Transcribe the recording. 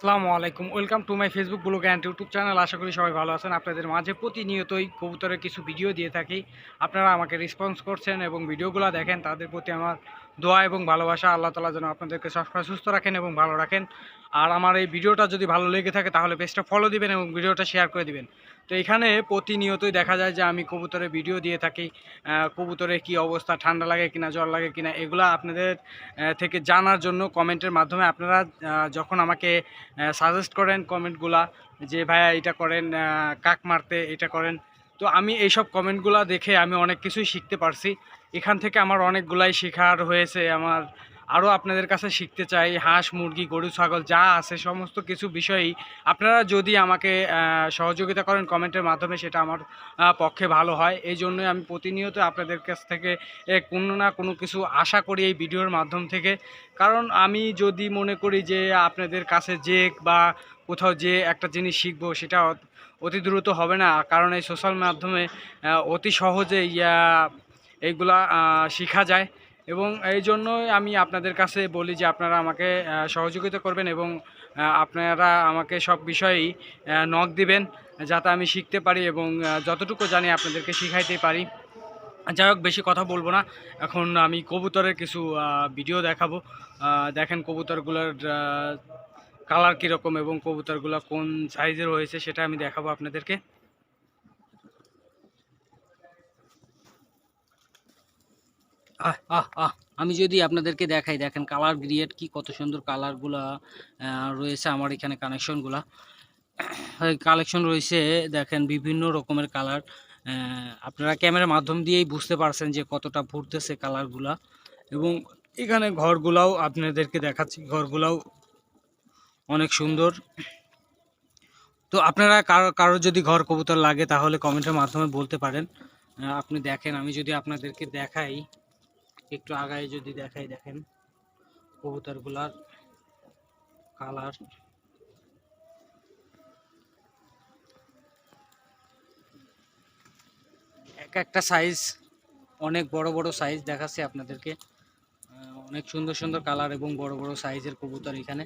আসসালামু আলাইকুম। Welcome to my Facebook blog and YouTube channel আশা করি সবাই ভালো আছেন। আপনাদের মাঝে প্রতিনিয়তই কবুতরের কিছু ভিডিও দিয়ে থাকি। আপনারা আমাকে রেসপন্স করছেন এবং ভিডিওগুলো দেখেন, তাদের প্রতি আমার দোয়া এবং ভালোবাসা। আল্লাহ তালা যেন আপনাদেরকে সবসময় সুস্থ রাখেন এবং ভালো রাখেন। আর আমার এই ভিডিওটা যদি ভালো লেগে থাকে, তাহলে পেজটা ফলো দিবেন এবং ভিডিওটা শেয়ার করে দিবেন। তো এখানে প্রতিনিয়তই দেখা যায় যে আমি কবুতরের ভিডিও দিয়ে থাকি কবুতরের কি অবস্থা, ঠান্ডা লাগে কিনা, জ্বর লাগে কিনা, এগুলা আপনাদের থেকে জানার জন্য কমেন্টের মাধ্যমে আপনারা যখন আমাকে সাজেস্ট করেন কমেন্টগুলা যে, ভাইয়া এটা করেন কাক মারতে, এটা করেন। তো আমি এইসব কমেন্টগুলা দেখে আমি অনেক কিছুই শিখতে পারছি। এখান থেকে আমার অনেকগুলাই শেখার হয়েছে, আমার আরও আপনাদের কাছে শিখতে চাই, হাঁস, মুরগি, গরু, ছাগল, যা আছে, সমস্ত কিছু বিষয়ই। আপনারা যদি আমাকে সহযোগিতা করেন কমেন্টের মাধ্যমে, সেটা আমার পক্ষে ভালো হয়। এই জন্যই আমি প্রতিনিয়ত আপনাদের কাছ থেকে কোনো না কোনো কিছু আশা করি এই ভিডিওর মাধ্যম থেকে। কারণ আমি যদি মনে করি যে আপনাদের কাছে যে বা কোথাও যে একটা জিনিস শিখব, সেটা অত- দ্রুত হবে না। কারণ এই সোশ্যাল মাধ্যমে অতি সহজে ইয়া এইগুলা শেখা যায়। এবং এই জন্যই আমি আপনাদের কাছে বলি যে আপনারা আমাকে সহযোগিতা করবেন এবং আপনারা আমাকে সব বিষয়েই নখ দিবেন যাতে আমি শিখতে পারি এবং যতটুকু জানি আপনাদেরকে শিখাইতে পারি। যাই হোক, বেশি কথা বলব না। এখন আমি কবুতরের কিছু ভিডিও দেখাবো। দেখেন কবুতরগুলোর কালার কীরকম এবং কবুতরগুলো কোন সাইজের হয়েছে সেটা আমি দেখাবো আপনাদেরকে। আমি যদি আপনাদেরকে দেখাই, দেখেন কালার গ্রিয়েট কি, কত সুন্দর কালারগুলা রয়েছে আমার এখানে কানেকশনগুলা কালেকশন রয়েছে, দেখেন বিভিন্ন রকমের কালার আপনারা ক্যামেরার মাধ্যম দিয়েই বুঝতে পারছেন যে কতটা ফুটতেছে কালারগুলা এবং এখানে ঘরগুলাও আপনাদেরকে দেখাচ্ছি, ঘরগুলাও অনেক সুন্দর। তো আপনারা কারও কারও যদি ঘর কবুতর লাগে তাহলে কমেন্টের মাধ্যমে বলতে পারেন। আপনি দেখেন, আমি যদি আপনাদেরকে দেখাই একটু আগায় যদি দেখাই, দেখেন। কবুতরগুলার কালার। এক একটা সাইজ, অনেক বড় বড় সাইজ দেখাচ্ছে আপনাদেরকে। অনেক সুন্দর সুন্দর কালার এবং বড় বড় সাইজের কবুতর এখানে।